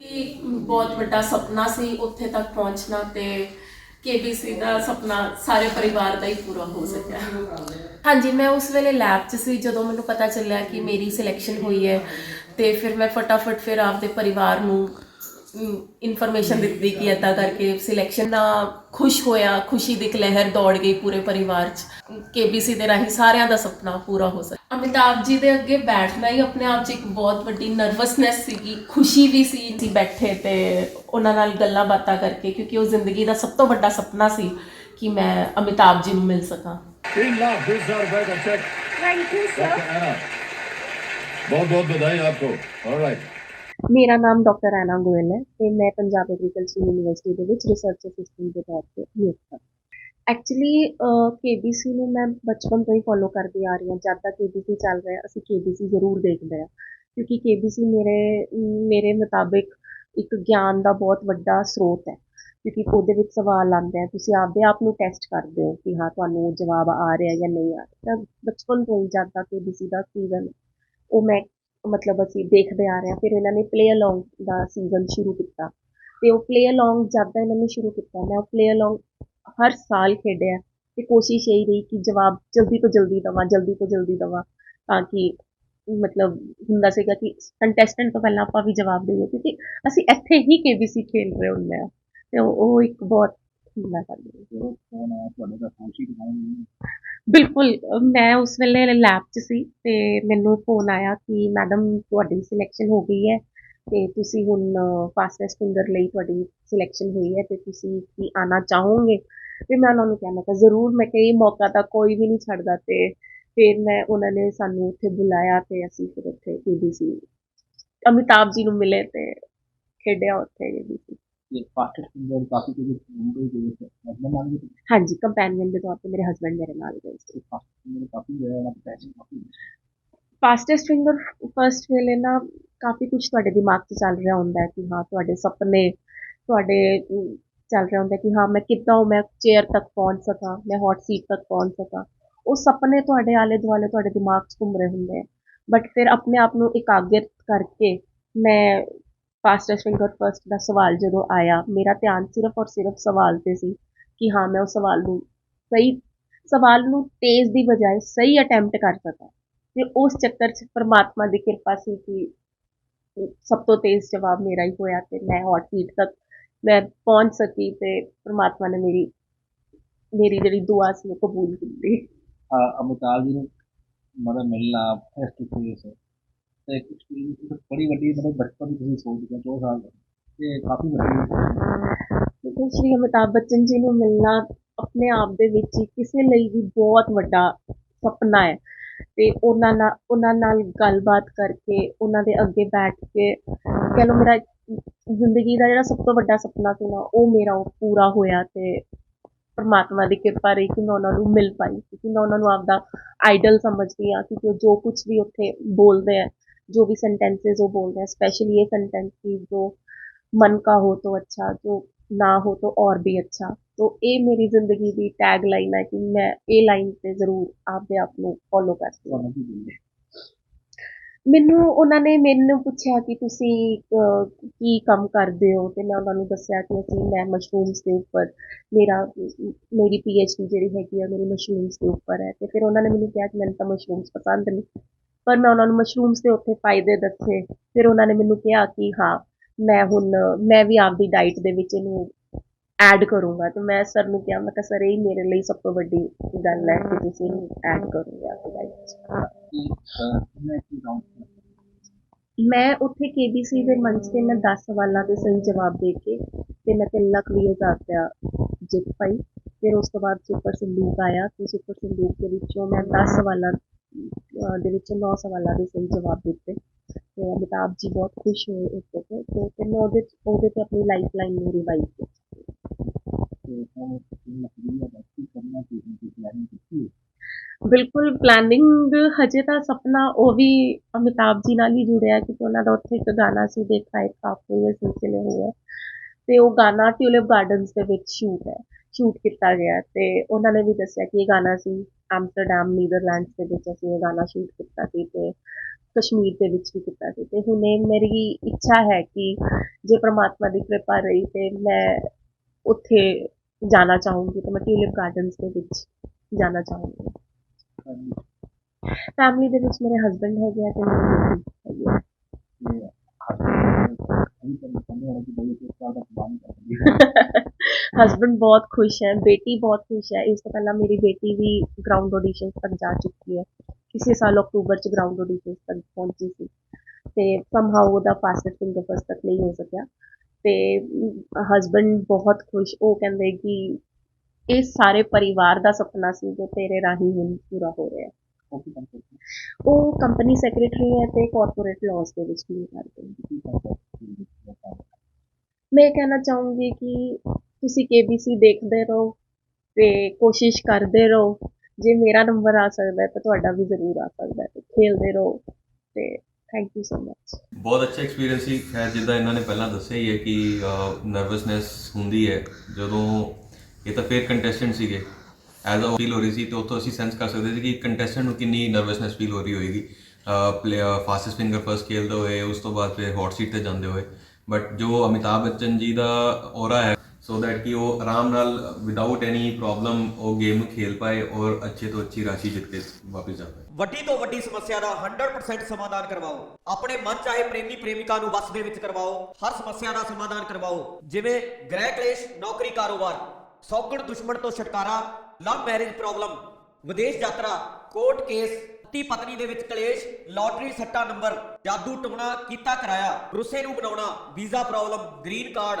ਕਿ ਬਹੁਤ ਵੱਡਾ ਸੁਪਨਾ ਸੀ ਉੱਥੇ ਤੱਕ ਪਹੁੰਚਣਾ ਤੇ ਕੇਬੀਸੀ ਦਾ ਸੁਪਨਾ ਸਾਰੇ ਪਰਿਵਾਰ ਦਾ ਹੀ ਪੂਰਾ ਹੋ ਸਕਿਆ। ਹਾਂਜੀ, ਮੈਂ ਉਸ ਵੇਲੇ ਲੈਬ 'ਚ ਸੀ ਜਦੋਂ ਮੈਨੂੰ ਪਤਾ ਚੱਲਿਆ ਕਿ ਮੇਰੀ ਸਿਲੈਕਸ਼ਨ ਹੋਈ ਹੈ ਤੇ ਫਿਰ ਮੈਂ ਫਟਾਫਟ ਫਿਰ ਆਪਦੇ ਪਰਿਵਾਰ ਨੂੰ ਇਨਫੋਰਮੇਸ਼ਨ ਦਿੱਤੀ ਕਿ ਇਦਾਂ ਕਰਕੇ ਸਿਲੈਕਸ਼ਨ ਦਾ ਖੁਸ਼ ਹੋਇਆ ਖੁਸ਼ੀ ਦੀ ਲਹਿਰ ਦੌੜ ਗਈ ਪੂਰੇ ਪਰਿਵਾਰ 'ਚ। ਕੇਬੀਸੀ ਦੇ ਰਾਹੀਂ ਸਾਰਿਆਂ ਦਾ ਸੁਪਨਾ ਪੂਰਾ ਹੋ ਸਕਿਆ। ਅਮਿਤਾਭ ਜੀ ਦੇ ਅੱਗੇ ਬੈਠਣਾ ਹੀ ਆਪਣੇ ਆਪ 'ਚ ਇੱਕ ਬਹੁਤ ਵੱਡੀ ਨਰਵਸਨੈਸ ਸੀਗੀ ਖੁਸ਼ੀ ਵੀ ਸੀ ਜੀ ਬੈਠੇ ਤੇ ਉਹਨਾਂ ਨਾਲ ਗੱਲਾਂ ਬਾਤਾਂ ਕਰਕੇ ਕਿਉਂਕਿ ਉਹ ਜ਼ਿੰਦਗੀ ਦਾ ਸਭ ਤੋਂ ਵੱਡਾ ਸੁਪਨਾ ਸੀ ਕਿ ਮੈਂ ਅਮਿਤਾਭ ਜੀ ਨੂੰ ਮਿਲ ਸਕਾਂ। ਬਹੁਤ ਬਹੁਤ ਵਧਾਈ ਆਪਕੋ। ਆਲ ਰਾਈਟ ਮੇਰਾ ਨਾਮ ਡਾਕਟਰ ਐਨਾ ਗੋਇਲ ਹੈ ਤੇ ਮੈਂ ਪੰਜਾਬ ਐਗਰੀਕਲਚਰ ਯੂਨੀਵਰਸਿਟੀ ਦੇ ਵਿੱਚ ਰਿਸਰਚ ਅਸਿਸਟੈਂਟ ਦੇ ਤੌਰ ਤੇ ਨਿਯੁਕਤ ਹਾਂ। ਐਕਚੁਅਲੀ ਕੇਬੀਸੀ ਨੂੰ ਮੈਂ ਬਚਪਨ ਤੋਂ ਹੀ ਫੋਲੋ ਕਰਦੀ ਆ ਰਹੀ ਹਾਂ। ਜਦ ਤੱਕ ਕੇਬੀਸੀ ਚੱਲ ਰਿਹਾ, ਅਸੀਂ ਕੇਬੀਸੀ ਜ਼ਰੂਰ ਦੇਖਦੇ ਹਾਂ। ਕਿਉਂਕਿ ਕੇਬੀਸੀ ਮੇਰੇ ਮੇਰੇ ਮੁਤਾਬਿਕ ਇੱਕ ਗਿਆਨ ਦਾ ਬਹੁਤ ਵੱਡਾ ਸਰੋਤ ਹੈ। ਕਿਉਂਕਿ ਉਹਦੇ ਵਿੱਚ ਸਵਾਲ ਆਉਂਦੇ ਆ। ਤੁਸੀਂ ਆਪਦੇ ਆਪ ਨੂੰ ਟੈਸਟ ਕਰਦੇ ਹੋ ਕਿ ਹਾਂ, ਤੁਹਾਨੂੰ ਜਵਾਬ ਆ ਰਿਹਾ ਜਾਂ ਨਹੀਂ ਆ ਰਿਹਾ। ਤਾਂ ਬਚਪਨ ਤੋਂ ਹੀ ਜਦ ਤੱਕ ਕੇਬੀਸੀ ਦਾ ਸੀਜ਼ਨ ਉਹ ਮੈਂ ਮਤਲਬ ਅਸੀਂ ਦੇਖਦੇ ਆ ਰਹੇ ਹਾਂ। ਫਿਰ ਇਹਨਾਂ ਨੇ ਪਲੇ ਅਲੋਂਗ ਦਾ ਸੀਜ਼ਨ ਸ਼ੁਰੂ ਕੀਤਾ। ਅਤੇ ਉਹ ਪਲੇ ਅਲੋਂਗ ਜਦ ਦਾ ਇਹਨਾਂ ਨੇ ਸ਼ੁਰੂ ਕੀਤਾ, ਮੈਂ ਉਹ ਪਲੇ ਅਲੋਂਗ ਹਰ ਸਾਲ ਖੇਡਿਆ ਅਤੇ ਕੋਸ਼ਿਸ਼ ਇਹੀ ਰਹੀ ਕਿ ਜਵਾਬ ਜਲਦੀ ਤੋਂ ਜਲਦੀ ਦੇਵਾਂ, ਜਲਦੀ ਤੋਂ ਜਲਦੀ ਦੇਵਾਂ ਤਾਂ ਕਿ ਮਤਲਬ ਹੁੰਦਾ ਸੀਗਾ ਕਿ ਕੰਟੈਸਟੈਂਟ ਤੋਂ ਪਹਿਲਾਂ ਆਪਾਂ ਵੀ ਜਵਾਬ ਦੇਈਏ। ਕਿਉਂਕਿ ਅਸੀਂ ਇੱਥੇ ਹੀ ਕੇਬੀਸੀ ਖੇਡ ਰਹੇ ਹੁੰਦੇ ਆ ਅਤੇ ਉਹ ਇੱਕ ਬਹੁਤ ਬਿਲਕੁਲ ਮੈਂ ਉਸ ਵੇਲੇ ਲੈਬ 'ਚ ਸੀ ਤੇ ਮੈਨੂੰ ਫੋਨ ਆਇਆ ਕਿ ਮੈਡਮ ਤੁਹਾਡੀ ਸਿਲੈਕਸ਼ਨ ਹੋ ਗਈ ਹੈ ਤੇ ਤੁਸੀਂ ਹੁਣ ਫਾਸਟੈਸਟ ਸਿੰਗਰ ਲਈ ਤੁਹਾਡੀ ਸਿਲੈਕਸ਼ਨ ਹੋਈ ਹੈ ਤੇ ਤੁਸੀਂ ਕੀ ਆਣਾ ਚਾਹੋਗੇ? ਵੀ ਮੈਂ ਉਹਨਾਂ ਨੂੰ ਕਿਹਾ ਮੈਂ ਕਿਹਾ ਜ਼ਰੂਰ ਮੈਂ ਕਈ ਮੌਕਾ ਤਾਂ ਕੋਈ ਵੀ ਨਹੀਂ ਛੱਡਦਾ ਤੇ ਫਿਰ ਮੈਂ ਉਹਨਾਂ ਨੇ ਸਾਨੂੰ ਉੱਥੇ ਬੁਲਾਇਆ ਤੇ ਅਸੀਂ ਫਿਰ ਉੱਥੇ ਏਬੀਸੀ ਅਮਿਤਾਭ ਜੀ ਨੂੰ ਮਿਲੇ ਤੇ ਖੇਡਿਆ ਉੱਥੇ ਏਬੀਸੀ ਹਾਂਜੀ ਕੰਪੈਨੀਅਨ ਦੇ ਤੌਰ ਤੇ ਮੇਰੇ ਹਸਬੰਡ ਮੇਰੇ ਨਾਲ ਗਏ ਸੀ। ਪਾਕਿਸਤਾਨ ਮੇਰੇ ਫਰਸਟ ਵੇਲੇ ਨਾ ਕਾਫੀ ਕੁਝ ਤੁਹਾਡੇ ਦਿਮਾਗ 'ਚ ਚੱਲ ਰਿਹਾ ਹੁੰਦਾ ਹੈ ਕਿ ਹਾਂ ਤੁਹਾਡੇ ਸੁਪਨੇ ਤੁਹਾਡੇ ਚੱਲ ਰਿਹਾ ਹੁੰਦਾ ਕਿ ਹਾਂ ਮੈਂ ਕਿੱਦਾਂ ਮੈਂ ਚੇਅਰ ਤੱਕ ਪਹੁੰਚ ਸਕਾਂ ਮੈਂ ਹੌਟ ਸੀਟ ਤੱਕ ਪਹੁੰਚ ਸਕਾਂ। ਉਹ ਸੁਪਨੇ ਤੁਹਾਡੇ ਆਲੇ ਦੁਆਲੇ ਤੁਹਾਡੇ ਦਿਮਾਗ 'ਚ ਘੁੰਮ ਰਹੇ ਹੁੰਦੇ ਆ। ਬਟ ਫਿਰ ਆਪਣੇ ਆਪ ਨੂੰ ਇਕਾਗਰ ਕਰਕੇ ਮੈਂ ਫਾਸਟੈਸਟ ਫਿੰਗਰ ਫਰਸਟ ਦਾ ਸਵਾਲ ਜਦੋਂ ਆਇਆ, ਮੇਰਾ ਧਿਆਨ ਸਿਰਫ ਔਰ ਸਿਰਫ ਸਵਾਲ ਤੇ ਸੀ ਕਿ ਹਾਂ, ਮੈਂ ਉਸ ਸਵਾਲ ਨੂੰ ਸਹੀ, ਸਵਾਲ ਨੂੰ ਤੇਜ਼ ਦੀ ਬਜਾਏ ਸਹੀ ਅਟੈਂਪਟ ਕਰ ਸਕਾਂ। ਤੇ ਉਸ ਚੱਕਰ 'ਚ ਪ੍ਰਮਾਤਮਾ ਦੀ ਕਿਰਪਾ ਸੀ ਕਿ ਸਭ ਤੋਂ ਤੇਜ਼ ਜਵਾਬ ਮੇਰਾ ਹੀ ਹੋਇਆ ਤੇ ਮੈਂ ਹੌਟ ਸੀਟ ਤੱਕ ਮੈਂ ਪਹੁੰਚ ਸਕੀ ਤੇ ਪ੍ਰਮਾਤਮਾ ਨੇ ਮੇਰੀ ਮੇਰੀ ਜਿਹੜੀ ਦੁਆ ਸੀ ਉਹ ਕਬੂਲ ਕੀਤੀ ਅਮਿਤਾਭ ਜੀ ਨੂੰ ਮਤਲਬ ਮਿਲਣਾ ਫੇਸ ਟੂ ਤੇ ਇੱਕ ਬੜੀ ਵੱਡੀ ਮਤਲਬ ਬਚਪਨ ਤੋਂ ਤੁਸੀਂ ਸੋਚਦੇ ਹੋ 2 ਸਾਲ ਦਾ ਤੇ ਕਾਫੀ ਵੱਡੀ ਤੇ ਸ਼੍ਰੀ ਅਮਿਤਾਭ ਬੱਚਨ ਜੀ ਨੂੰ ਮਿਲਣਾ ਆਪਣੇ ਆਪ ਦੇ ਵਿੱਚ ਹੀ ਕਿਸੇ ਲਈ ਵੀ ਬਹੁਤ ਵੱਡਾ ਸੁਪਨਾ ਹੈ। ਤੇ ਉਹਨਾਂ ਨਾਲ ਉਹਨਾਂ ਨਾਲ ਗੱਲਬਾਤ ਕਰਕੇ, ਉਹਨਾਂ ਦੇ ਅੱਗੇ ਬੈਠ ਕੇ, ਕਹਿ ਲਓ ਮੇਰਾ ਜ਼ਿੰਦਗੀ ਦਾ ਜਿਹੜਾ ਸਭ ਤੋਂ ਵੱਡਾ ਸੁਪਨਾ ਸੀ ਨਾ, ਉਹ ਮੇਰਾ ਪੂਰਾ ਹੋਇਆ ਤੇ ਪਰਮਾਤਮਾ ਦੀ ਕਿਰਪਾ ਰਹੀ ਕਿ ਮੈਂ ਉਹਨਾਂ ਨੂੰ ਮਿਲ ਪਾਈ, ਕਿਉਂਕਿ ਮੈਂ ਉਹਨਾਂ ਨੂੰ ਆਪਦਾ ਆਈਡਲ ਸਮਝਦੀ ਹਾਂ, ਕਿਉਂਕਿ ਉਹ ਜੋ ਕੁਝ ਵੀ ਉੱਥੇ ਬੋਲਦੇ ਆ जो भी सेंटेंसेस वो बोल रहे हैं स्पेशली ये सेंटेंस की जो मन का हो तो अच्छा, जो ना हो तो और भी अच्छा। ਤੋ ਇਹ ਮੇਰੀ ਜ਼ਿੰਦਗੀ ਦੀ ਟੈਗ ਲਾਈਨ ਹੈ ਕਿ ਮੈਂ ਇਹ ਲਾਈਨ ਤੇ ਜ਼ਰੂਰ ਆਪਦੇ ਆਪ ਨੂੰ ਫੋਲੋ ਕਰਦੀ ਹਾਂ ਮੈਨੂੰ ਉਹਨਾਂ ਨੇ ਮੈਨੂੰ ਪੁੱਛਿਆ ਕਿ ਤੁਸੀਂ ਕੀ ਕੰਮ ਕਰਦੇ ਹੋ ਤੇ ਮੈਂ ਉਹਨਾਂ ਨੂੰ ਦੱਸਿਆ ਕਿ ਅਸੀਂ ਮੈਂ ਮਸ਼ਰੂਮਸ ਦੇ ਉੱਪਰ ਮੇਰਾ ਮੇਰੀ ਪੀ ਐਚ ਡੀ ਜਿਹੜੀ ਹੈਗੀ ਆ ਮੇਰੀ ਮਸ਼ਰੂਮਸ ਦੇ ਉੱਪਰ ਹੈ ਤੇ ਫਿਰ ਉਹਨਾਂ ਨੇ ਮੈਨੂੰ ਕਿਹਾ ਕਿ ਮੈਨੂੰ ਤਾਂ ਮਸ਼ਰੂਮਸ ਪਸੰਦ ਨਹੀਂ ਪਰ ਮੈਂ ਉਹਨਾਂ ਨੂੰ ਮਸ਼ਰੂਮਸ ਦੇ ਉੱਤੇ ਫਾਇਦੇ ਦੱਸੇ। ਫਿਰ ਉਹਨਾਂ ਨੇ ਮੈਨੂੰ ਕਿਹਾ ਕਿ ਹਾਂ, ਮੈਂ ਹੁਣ, ਮੈਂ ਵੀ ਆਪਦੀ ਡਾਈਟ ਦੇ ਵਿੱਚ ਇਹਨੂੰ ਐਡ ਕਰੂੰਗਾ। ਤੇ ਮੈਂ ਸਰ ਨੂੰ ਕਿਹਾ, ਮੈਂ ਕਿਹਾ, ਸਰ, ਇਹ ਮੇਰੇ ਲਈ ਸਭ ਤੋਂ ਵੱਡੀ ਗੱਲ ਹੈ ਕਿ ਤੁਸੀਂ ਇਹਨੂੰ ਐਡ ਕਰੋਗੇ ਆਪਦੀ ਡਾਈਟ ਮੈਂ ਉੱਥੇ ਕੇਬੀਸੀ ਦੇ ਮੰਚ ਤੇ ਮੈਂ 10 ਸਵਾਲਾਂ ਦੇ ਸਹੀ ਜਵਾਬ ਦੇ ਕੇ ਤੇ ਮੈਂ ਤਿੰਨ ਲੱਖ ਵੀਹ ਹਜ਼ਾਰ ਰੁਪਇਆ ਜਿੱਤ ਪਾਈ। ਫਿਰ ਉਸ ਤੋਂ ਬਾਅਦ ਸੁਪਰ ਸੰਦੂਕ ਆਇਆ ਤੇ ਸੁਪਰ ਸੰਦੂਕ ਦੇ ਵਿੱਚੋਂ ਮੈਂ 10 ਸਵਾਲਾਂ ਦੇ ਵਿੱਚੋਂ 9 ਸਵਾਲਾਂ ਦੇ ਸਹੀ ਜਵਾਬ ਦਿੱਤੇ ਤੇ ਅਮਿਤਾਭ ਜੀ ਬਹੁਤ ਖੁਸ਼ ਹੋਏ ਉਸ ਤੇ ਤੇ ਫਿਰ ਮੈਂ ਉਹਦੇ ਤੇ ਆਪਣੀ ਲਾਈਫ ਲਾਈਨ ਨੂੰ ਰਿਵਾਈਜ਼ ਕੀਤੀ। ਕੀ ਕੀ? ਬਿਲਕੁਲ ਪਲੈਨਿੰਗ ਹਜੇ ਤਾਂ ਸੁਪਨਾ ਉਹ ਵੀ ਅਮਿਤਾਭ ਜੀ ਨਾਲ ਹੀ ਜੁੜਿਆ ਕਿਉਂਕਿ ਉਹਨਾਂ ਦਾ ਉੱਥੇ ਇੱਕ ਗਾਣਾ ਸੀ ਦੇਖਾ ਇੱਕ ਕਾਫੀ ਇਹ ਸਿਲਸਿਲੇ ਹੋਏ ਤੇ ਉਹ ਗਾਣਾ ਟਿਊਲਿਪ ਗਾਰਡਨਸ ਦੇ ਵਿੱਚ ਸ਼ੂਟ ਹੈ। ਸ਼ੂਟ ਕੀਤਾ ਗਿਆ ਤੇ ਉਹਨਾਂ ਨੇ ਵੀ ਦੱਸਿਆ ਕਿ ਇਹ ਗਾਣਾ ਸੀ ਐਮਸਟਰਡਮ ਨੀਦਰਲੈਂਡਸ ਦੇ ਵਿੱਚ ਅਸੀਂ ਇਹ ਗਾਣਾ ਸ਼ੂਟ ਕੀਤਾ ਸੀ ਤੇ ਕਸ਼ਮੀਰ ਦੇ ਵਿੱਚ ਵੀ ਕੀਤਾ ਸੀ। ਤੇ ਹੁਣੇ ਮੇਰੀ ਇੱਛਾ ਹੈ ਕਿ ਜੇ ਪ੍ਰਮਾਤਮਾ ਦੀ ਕਿਰਪਾ ਰਹੀ ਤੇ ਮੈਂ ਉੱਥੇ ਜਾਣਾ ਚਾਹੂੰਗੀ ਤੇ ਮੈਂ ਟਿਊਲਿਪ ਗਾਰਡਨਸ ਦੇ ਵਿੱਚ ਜਾਣਾ ਚਾਹੂੰਗੀ। ਫੈਮਿਲੀ ਦੇ ਵਿੱਚ ਮੇਰੇ ਹਸਬੰਡ ਹੈਗੇ ਆ ਤੇ ਮੇਰੀ ਬੇਟੀ ਹੈਗੀ ਆ। ਹਸਬੈਂਡ ਬਹੁਤ ਖੁਸ਼ ਹੈ ਬੇਟੀ ਬਹੁਤ ਖੁਸ਼ ਹੈ। ਇਸ ਤੋਂ ਪਹਿਲਾਂ ਮੇਰੀ ਬੇਟੀ ਵੀ ਗਰਾਊਂਡ ਆਡੀਸ਼ਨ ਤੱਕ ਜਾ ਚੁੱਕੀ ਹੈ। ਇਸੇ ਸਾਲ ਅਕਤੂਬਰ ਚ ਗਰਾਊਂਡ ਆਡੀਸ਼ਨ ਤੱਕ ਪਹੁੰਚੀ ਸੀ। ਤੇ ਸਮਹਾਉ ਉਹਦਾ ਫਾਸਟ ਫਿੰਗਰ ਫਸਟ ਤੱਕ ਨਹੀਂ ਹੋ ਸਕਿਆ। ਤੇ ਹਸਬੰਡ ਬਹੁਤ ਖੁਸ਼ ਉਹ ਕਹਿੰਦੇ ਕਿ ਇਹ ਸਾਰੇ ਪਰਿਵਾਰ ਦਾ ਸੁਪਨਾ ਸੀ ਜੋ ਤੇਰੇ ਰਾਹੀਂ ਹੁਣ ਪੂਰਾ ਹੋ ਰਿਹਾ ਉਹ ਕੰਪਨੀ ਸੈਕਟਰੀ ਹੈ ਤੇ ਕਾਰਪੋਰੇਟ ਲਾਜ਼ ਦੇ ਵਿੱਚ ਵੀ ਕਰਦੇ। ਮੈਂ ਕਹਿਣਾ ਚਾਹੂੰਗੀ ਕਿ ਤੁਸੀਂ KBC ਦੇਖਦੇ ਰਹੋ ਤੇ ਕੋਸ਼ਿਸ਼ ਕਰਦੇ ਰਹੋ। ਜੇ ਮੇਰਾ ਨੰਬਰ ਆ ਸਕਦਾ ਹੈ ਤਾਂ ਤੁਹਾਡਾ ਵੀ ਜ਼ਰੂਰ ਆ ਸਕਦਾ ਹੈ ਖੇਲਦੇ ਰਹੋ ਤੇ ਥੈਂਕ ਯੂ ਸੋ ਮਚ ਬਹੁਤ ਅੱਛਾ ਐਕਸਪੀਰੀਅੰਸ ਸੀ। ਖੈਰ, ਜਿੱਦਾਂ ਇਹਨਾਂ ਨੇ ਪਹਿਲਾਂ ਦੱਸਿਆ ਹੀ ਹੈ ਕਿ ਨਰਵਸਨੈਸ ਹੁੰਦੀ ਹੈ। ਜਦੋਂ ਇਹ ਤਾਂ ਫੇਰ ਕੰਟੈਸਟੈਂਟ ਸੀਗੇ। ਐਜ਼ ਅ ਫੀਲ ਹੋ ਰਹੀ ਸੀ ਤੇ ਉੱਥੋਂ ਅਸੀਂ ਸੈਂਸ ਕਰ ਸਕਦੇ ਸੀ ਕਿ ਕੰਟੈਸਟੈਂਟ ਨੂੰ ਕਿੰਨੀ ਨਰਵਸਨੈਸ ਫੀਲ ਹੋ ਰਹੀ ਹੋਏਗੀ। ਪਲੇਅਰ ਫਾਸਟੈਸਟ ਫਿੰਗਰ ਫਸਟ ਖੇਲਦੇ ਹੋਏ, ਉਸ ਤੋਂ ਬਾਅਦ ਫਿਰ ਹੌਟ ਸੀਟ ਤੇ ਜਾਂਦੇ ਹੋਏ। ਬਟ ਜੋ ਅਮਿਤਾਭ ਬੱਚਨ ਜੀ ਦਾ ਔਰਾ ਹੈ ਸੋ ਦੈਟ ਕਿ ਉਹ ਆਰਾਮ ਨਾਲ ਵਿਦਆਊਟ ਐਨੀ ਪ੍ਰੋਬਲਮ ਉਹ ਗੇਮ ਖੇਲ ਪਾਏ ਔਰ ਅੱਛੇ ਤੋਂ ਅੱਛੀ ਰਾਸ਼ੀ ਜਿੱਤ ਕੇ ਵਾਪਸ ਜਾ ਪਾਏ ਵੱਡੀ ਤੋਂ ਵੱਡੀ ਸਮੱਸਿਆ ਦਾ 100% ਸਮਾਧਾਨ ਕਰਵਾਓ। ਆਪਣੇ ਮਨ ਚਾਹੇ ਪ੍ਰੇਮੀ ਪ੍ਰੇਮਿਕਾ ਨੂੰ ਵਸ ਦੇ ਵਿੱਚ ਕਰਵਾਓ, ਹਰ ਸਮੱਸਿਆ ਦਾ ਸਮਾਧਾਨ ਕਰਵਾਓ। ਜਿਵੇਂ ਗ੍ਰਹਿ ਕਲੇਸ਼, ਨੌਕਰੀ ਕਾਰੋਬਾਰ, ਸੌਗਣ ਦੁਸ਼ਮਣ ਤੋਂ ਛੁਟਕਾਰਾ ਲਵ ਮੈਰਿਜ ਪ੍ਰੋਬਲਮ ਵਿਦੇਸ਼ ਯਾਤਰਾ ਕੋਰਟ ਕੇਸ ਪਤੀ ਪਤਨੀ ਦੇ ਵਿੱਚ ਕਲੇਸ਼ ਲਾਟਰੀ ਸੱਟਾ ਨੰਬਰ ਜਾਦੂ ਟੁਣਾ ਕੀਤਾ ਕਰਾਇਆ, ਰੁੱਸੇ ਨੂੰ ਬਣਾਉਣਾ ਵੀਜ਼ਾ ਪ੍ਰੋਬਲਮ ਗ੍ਰੀਨ ਕਾਰਡ